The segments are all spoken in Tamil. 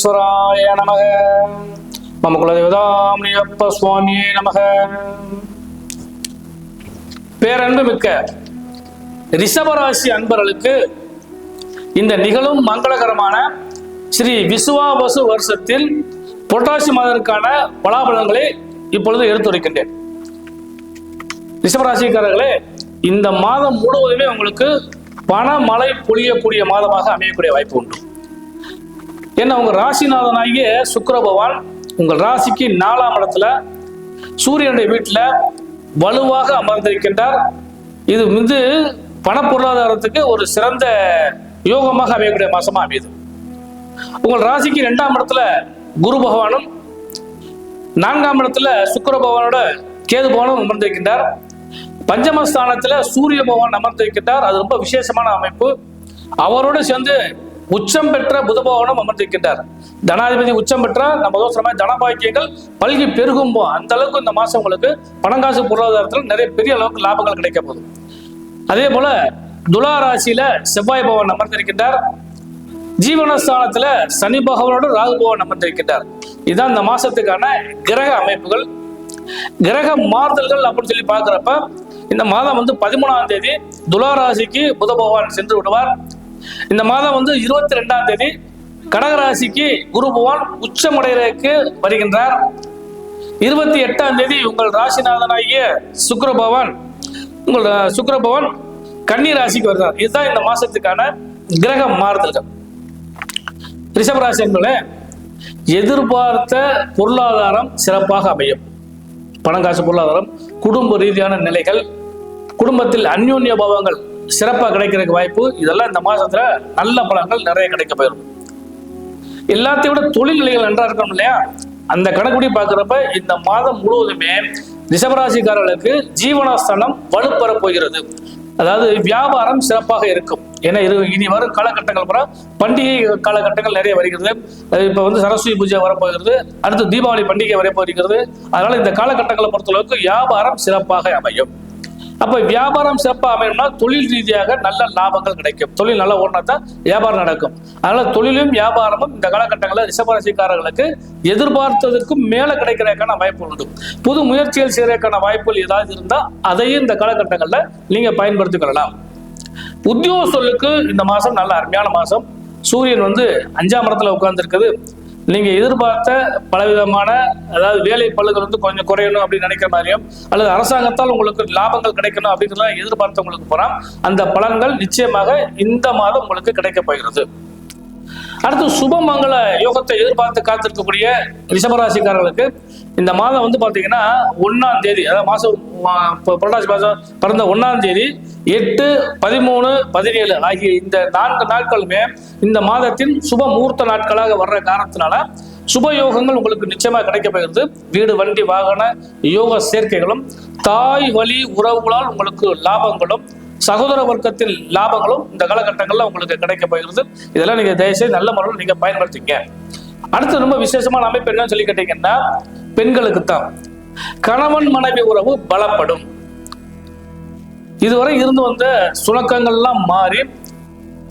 வெங்கடேஸ்வராய நமக. மம குலதேவதாமணியப்ப சுவாமியே நமக. பேரன்பு மிக்க ரிஷபராசி அன்பர்களுக்கு இந்த நிகழும் மங்களகரமான ஸ்ரீ விசுவாபசு வருஷத்தில் புரட்டாசி மாதத்திற்கான பலாபலன்களை இப்பொழுது எடுத்துரைக்கின்றேன். ரிஷபராசிக்காரர்களே இந்த மாதம் முழுவதுமே உங்களுக்கு பணமழை பொழியக்கூடிய மாதமாக அமையக்கூடிய வாய்ப்பு உண்டு. ஏன்னா உங்கள் ராசிநாதனாகிய சுக்கர பகவான் உங்கள் ராசிக்கு நாலாம் இடத்துல சூரியனுடைய வீட்டில் வலுவாக அமர்ந்திருக்கின்றார். இது வந்து பண பொருளாதாரத்துக்கு ஒரு சிறந்த யோகமாக அமையக்கூடிய மாசமாக அமையுது. உங்கள் ராசிக்கு ரெண்டாம் இடத்துல குரு பகவானும் நான்காம் இடத்துல சுக்கர பகவானோட கேது பகவானும் அமர்ந்திருக்கின்றார். பஞ்சமஸ்தானத்தில் சூரிய பகவான் அமர்ந்திருக்கின்றார். அது ரொம்ப விசேஷமான அமைப்பு. அவரோடு சேர்ந்து உச்சம் பெற்ற புதபவனம் அமர்ந்திருக்கின்றார். தனாதிபதி உச்சம் பெற்ற நம்ம தோசுற தனபாக்கியங்கள் பல்கி பெருகும் போ- அந்த அளவுக்கு இந்த மாசம் உங்களுக்கு பணங்காசு பொருளாதாரத்தில் நிறைய பெரிய அளவுக்கு லாபங்கள் கிடைக்க போகுது. அதே போல துலா ராசியில செவ்வாய் பவன் அமர்ந்திருக்கின்றார். ஜீவனஸ்தானத்துல சனி பகவானோடு ராகு பவன் அமர்ந்திருக்கின்றார். இதுதான் இந்த மாசத்துக்கான கிரக அமைப்புகள். கிரக மாறுதல்கள் அப்படின்னு சொல்லி பார்க்குறப்ப இந்த மாதம் வந்து பதிமூணாம் தேதி துலா ராசிக்கு புத பகவான் சென்று விடுவார். இந்த மாதம் வந்து இருபத்தி ரெண்டாம் தேதி கடகராசிக்கு குரு பகவான் உச்சமடைறதுக்கு வருகின்றார். இருபத்தி எட்டாம் தேதி உங்கள் ராசிநாதனாகிய சுக்கர பகவான் உங்கள் சுக்கர பகவான் கன்னி ராசிக்கு வருகிறார். இதுதான் இந்த மாசத்துக்கான கிரக மாறுதல்கள். ரிஷபராசி என்பது எதிர்பார்த்த பொருளாதாரம் சிறப்பாக அமையும். பணம் காசு பொருளாதாரம் குடும்ப ரீதியான நிலைகள் குடும்பத்தில் அந்யோன்ய பாவங்கள் சிறப்பாக கிடைக்கிறதுக்கு வாய்ப்பு இதெல்லாம் இந்த மாசத்துல நல்ல பலன்கள் நிறைய கிடைக்க போயிடும் எல்லாத்தையும் விட தொழில் நிலைகள் நன்றா இருக்கணும் இல்லையா? அந்த கணக்குடி பார்க்குறப்ப இந்த மாதம் முழுவதுமே ரிஷபராசிக்காரர்களுக்கு ஜீவனஸ்தானம் வலுப்பெற போகிறது. அதாவது வியாபாரம் சிறப்பாக இருக்கும். ஏன்னா இது இனி வரும் காலகட்டங்கள் பூரா பண்டிகை காலகட்டங்கள் நிறைய வருகிறது. இப்போ வந்து சரஸ்வதி பூஜை வரப்போகிறது. அடுத்து தீபாவளி பண்டிகை வரப்போகிறது. அதனால இந்த காலகட்டங்களை பொறுத்தளவுக்கு வியாபாரம் சிறப்பாக அமையும். அப்ப வியாபாரம் சிறப்பாக அமையணும்னா தொழில் ரீதியாக நல்ல லாபங்கள் கிடைக்கும். தொழில் நல்லா ஓடினா தான் வியாபாரம் நடக்கும். அதனால தொழிலும் வியாபாரமும் இந்த காலகட்டங்களில் ரிஷபராசிக்காரர்களுக்கு எதிர்பார்த்ததற்கும் மேல கிடைக்கிறதுக்கான வாய்ப்பு உண்டு. புது முயற்சிகள் செய்யறதுக்கான வாய்ப்புகள் ஏதாவது இருந்தால் அதையும் இந்த காலகட்டங்களில் நீங்க பயன்படுத்திக் கொள்ளலாம் சொல்லுக்கு இந்த மாசம் நல்ல அருமையான மாசம். சூரியன் வந்து அஞ்சாம் இடத்துல உட்கார்ந்துருக்குது. நீங்க எதிர்பார்த்த பலவிதமான அதாவது வேலை பழுகள் வந்து கொஞ்சம் குறையணும் அப்படின்னு நினைக்கிற மாதிரியும் அல்லது அரசாங்கத்தால் உங்களுக்கு லாபங்கள் கிடைக்கணும் அப்படிங்கிறத எதிர்பார்த்தவங்களுக்கு போறான் அந்த பலன்கள் நிச்சயமாக இந்த மாதம் உங்களுக்கு கிடைக்க போகிறது. அடுத்து சுபமங்கல யோகத்தை எதிர்பார்த்து காத்திருக்கக்கூடிய ரிஷபராசிக்காரர்களுக்கு இந்த மாதம் வந்து பார்த்தீங்கன்னா ஒன்னாம் தேதி அதாவது மாதம் புரட்டாசி மாதம் பிறந்த ஒன்னாம் தேதி எட்டு பதிமூணு பதினேழு ஆகிய இந்த நான்கு நாட்களுமே இந்த மாதத்தின் சுப முகூர்த்த நாட்களாக வர்ற காரணத்தினால சுப யோகங்கள் உங்களுக்கு நிச்சயமா கிடைக்கப்படுகிறது வீடு வண்டி வாகன யோக சேர்க்கைகளும் தாய் வழி உறவுகளால் உங்களுக்கு லாபங்களும் சகோதர வர்க்கத்தில் லாபங்களும் இந்த காலகட்டங்களில் உங்களுக்கு கிடைக்க போகிறது. இதெல்லாம் நீங்க தயவுசெய்து நல்ல முறையில் நீங்க பயன்படுத்திங்க அடுத்து ரொம்ப விசேஷமான அமைப்பு என்னன்னு சொல்லி கேட்டீங்கன்னா பெண்களுக்கு தான் கணவன் மனைவி உறவு பலப்படும். இதுவரை இருந்து வந்த சுணக்கங்கள்லாம் மாறி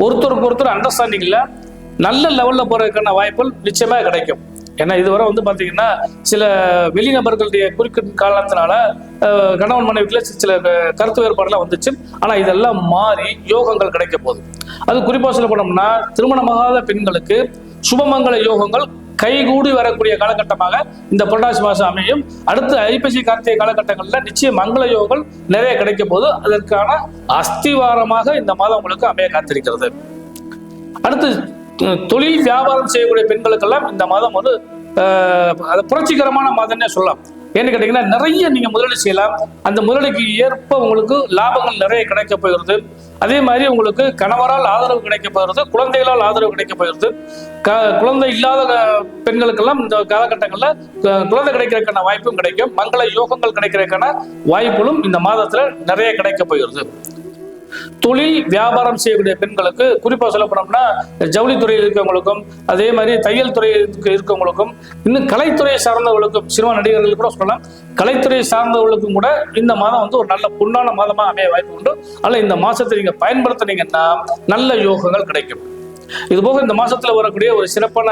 ஒருத்தருக்கு ஒருத்தர் அண்டர்ஸ்டாண்டிங்ல நல்ல லெவல்ல போறதுக்கான வாய்ப்புகள் நிச்சயமா கிடைக்கும். ஏன்னா இதுவரை வந்து பாத்தீங்கன்னா சில வெளிநபர்களுடைய குறுக்கின் காரணத்தினால கணவன் மனைவிக்குள்ள சில கருத்து வேறுபாடுலாம் வந்துச்சு. ஆனா இதெல்லாம் மாறி யோகங்கள் கிடைக்க போகுது. அது குறிப்பா சொல்ல போனோம்னா திருமணமாகாத பெண்களுக்கு சுபமங்கல யோகங்கள் கைகூடி வரக்கூடிய காலகட்டமாக இந்த புரட்டாசி மாதம் அமையும். அடுத்து ஐப்பசி கார்த்திகை காலகட்டங்களில் நிச்சயம் மங்கள யோகங்கள் நிறைய கிடைக்க போது அதற்கான அஸ்திவாரமாக இந்த மாதம் உங்களுக்கு அமைய காத்திருக்கிறது. அடுத்து தொழில் வியாபாரம் செய்யக்கூடிய பெண்களுக்கெல்லாம் இந்த மாதம் ஒரு அது புரட்சிகரமான மாதம்னே சொல்லலாம். ஏன்னு கேட்டீங்கன்னா நிறைய நீங்கள் முதலீடு செய்யலாம். அந்த முதலீடுக்கு ஏற்ப உங்களுக்கு லாபங்கள் நிறைய கிடைக்க போகிறது. அதே மாதிரி உங்களுக்கு கணவரால் ஆதரவு கிடைக்க போகிறது குழந்தைகளால் ஆதரவு கிடைக்க போகிறது. க குழந்தை இல்லாத பெண்களுக்கெல்லாம் இந்த காலகட்டங்களில் குழந்தை கிடைக்கிறதுக்கான வாய்ப்பும் கிடைக்கும். மங்கள யோகங்கள் கிடைக்கிறதுக்கான வாய்ப்புகளும் இந்த மாதத்தில் நிறைய கிடைக்க போகிறது. தொழில் வியாபாரம் செய்யக்கூடிய பெண்களுக்கு குறிப்பாக சொல்ல போனோம்னா ஜவுளித்துறையில் இருக்கவங்களுக்கும் அதே மாதிரி தையல் துறையில் இருக்கவங்களுக்கும் இன்னும் கலைத்துறையை சார்ந்தவர்களுக்கும் சினிமா நடிகர்கள் கூட சொல்லலாம் கலைத்துறையை சார்ந்தவர்களுக்கும் கூட இந்த மாதம் வந்து ஒரு நல்ல பொன்னான மாதமா அமைய வாய்ப்பு உண்டு. அல்ல இந்த மாசத்தை நீங்க பயன்படுத்துனீங்கன்னா நல்ல யோகங்கள் கிடைக்கும். இது போக இந்த மாசத்துல வரக்கூடிய ஒரு சிறப்பான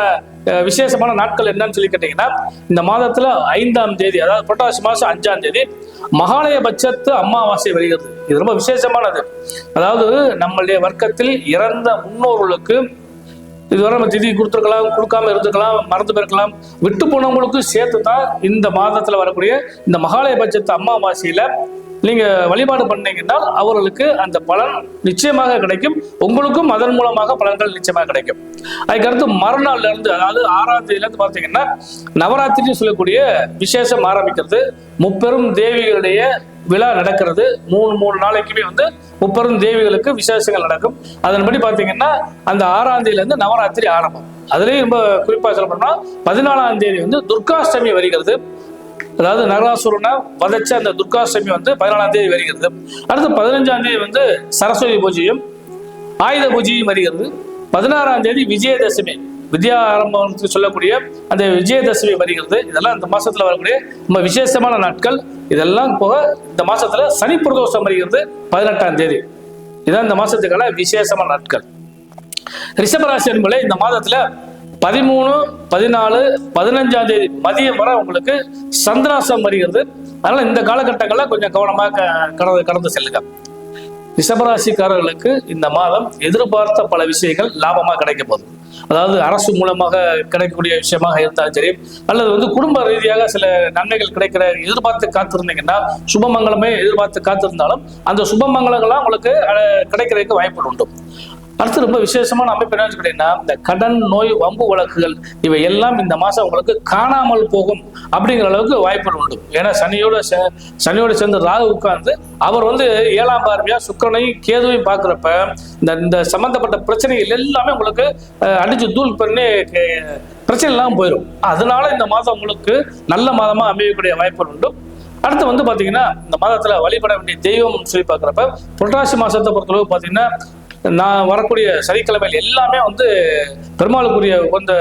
விசேஷமான நாட்கள் என்னன்னு சொல்லி கேட்டீங்கன்னா இந்த மாதத்துல ஐந்தாம் தேதி அதாவது புரட்டாசி மாசம் அஞ்சாம் தேதி மகாலய பட்சத்து அமாவாசை வருகிறது. இது ரொம்ப விசேஷமானது. அதாவது நம்மளுடைய வர்க்கத்தில் இறந்த முன்னோர்களுக்கு இதுவரை நம்ம திதி கொடுத்துருக்கலாம் கொடுக்காம இருந்திருக்கலாம் மறந்து போயிருக்கலாம் விட்டு போனவங்களுக்கும் சேர்த்து தான் இந்த மாதத்துல வரக்கூடிய இந்த மகாலய பட்சத்து அமாவாசையில நீங்க வழிபாடு பண்ணீங்கன்னா அவர்களுக்கு அந்த பலன் நிச்சயமாக கிடைக்கும். உங்களுக்கும் அதன் மூலமாக பலன்கள் நிச்சயமாக கிடைக்கும். அதுக்கடுத்து மறுநாள்ல இருந்து அதாவது ஆறாம் தேதியில இருந்து பார்த்தீங்கன்னா நவராத்திரின்னு சொல்லக்கூடிய விசேஷம் ஆரம்பிக்கிறது. முப்பெரும் தேவிகளுடைய விழா நடக்கிறது. மூணு மூணு நாளைக்குமே வந்து முப்பெரும் தேவிகளுக்கு விசேஷங்கள் நடக்கும். அதன்படி பார்த்தீங்கன்னா அந்த ஆறாம் இருந்து நவராத்திரி ஆரம்பம். அதுலேயும் ரொம்ப குறிப்பாக சொல்லணும்னா பதினாலாம் தேதி வந்து துர்காஷ்டமி வருகிறது. அதாவது நரகாசுரனை வதைச்ச அந்த துர்காஷ்டமி வந்து பதினாலாம் தேதி வருகிறது. அடுத்து பதினஞ்சாம் தேதி வந்து சரஸ்வதி பூஜையும் ஆயுத பூஜையும் வருகிறது. பதினாறாம் தேதி விஜயதசமி. வித்யா ஆரம்பத்துக்கு சொல்லக்கூடிய அந்த விஜயதசமி வருகிறது. இதெல்லாம் இந்த மாசத்துல வரக்கூடிய ரொம்ப விசேஷமான நாட்கள். இதெல்லாம் போக இந்த மாசத்துல சனி பிரதோஷம் வருகிறது பதினெட்டாம் தேதி. இதான் இந்த மாசத்துக்கான விசேஷமான நாட்கள். ரிஷபராசி என்பது இந்த மாதத்துல பதிமூணு பதினாலு பதினஞ்சாம் தேதி மதியம் வரை உங்களுக்கு சந்திராசம் வருகிறது. அதனால இந்த காலகட்டங்கள்ல கொஞ்சம் கவனமாக க- கடந்து கடந்து செல்லுங்க. ரிஷபராசிக்காரர்களுக்கு இந்த மாதம் எதிர்பார்த்த பல விஷயங்கள் லாபமாக கிடைக்க போகுது. அதாவது அரசு மூலமாக கிடைக்கக்கூடிய விஷயமாக இருந்தாலும் சரி அல்லது வந்து குடும்ப ரீதியாக சில நன்மைகள் கிடைக்கிற எதிர்பார்த்து காத்திருந்தீங்கன்னா சுபமங்கலமே எதிர்பார்த்து காத்திருந்தாலும் அந்த சுபமங்கலங்கள்லாம் உங்களுக்கு அஹ், கிடைக்கிறதுக்கு வாய்ப்பு உண்டு. அடுத்து ரொம்ப விசேஷமான அமைப்பு என்ன கேட்டீங்கன்னா இந்த கடன் நோய் வம்பு வழக்குகள் இவை எல்லாம் இந்த மாசம் உங்களுக்கு காணாமல் போகும் அப்படிங்கிற அளவுக்கு வாய்ப்புகள் உண்டு. ஏன்னா சனியோட சனியோட சேர்ந்து ராகு உட்கார்ந்து அவர் வந்து ஏழாம் பார்வையா சுக்கரனையும் கேதுவையும் பார்க்குறப்ப இந்த இந்த சம்பந்தப்பட்ட பிரச்சனைகள் எல்லாமே உங்களுக்கு அஹ், அடிச்சு தூள் பண்ணி பிரச்சனை இல்லாமல் போயிடும் அதனால இந்த மாதம் உங்களுக்கு நல்ல மாதமாக அமையக்கூடிய வாய்ப்புகள் உண்டு. அடுத்து வந்து பாத்தீங்கன்னா இந்த மாதத்துல வழிபட வேண்டிய தெய்வம் சொல்லி பார்க்குறப்ப புரட்டாசி மாசத்தை பொறுத்தளவு பாத்தீங்கன்னா நான் வரக்கூடிய சனிக்கிழமையில் எல்லாமே வந்து பெருமாளுக்குரிய உகந்த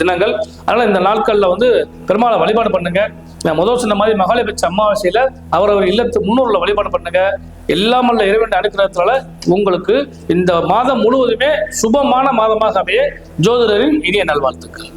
தினங்கள். அதனால இந்த நாட்கள்ல வந்து பெருமாளை வழிபாடு பண்ணுங்க. முதல் சொன்ன மாதிரி மகாலயபட்ச அமாவாசையில அவரவர் இல்லத்து முன்னோர்ல வழிபாடு பண்ணுங்க. எல்லாமல்ல இறைவன் அனுக்கிறதுனால உங்களுக்கு இந்த மாதம் முழுவதுமே சுபமான மாதமாக அமைய ஜோதிடரின் இனிய நல்வாழ்த்துக்கள்.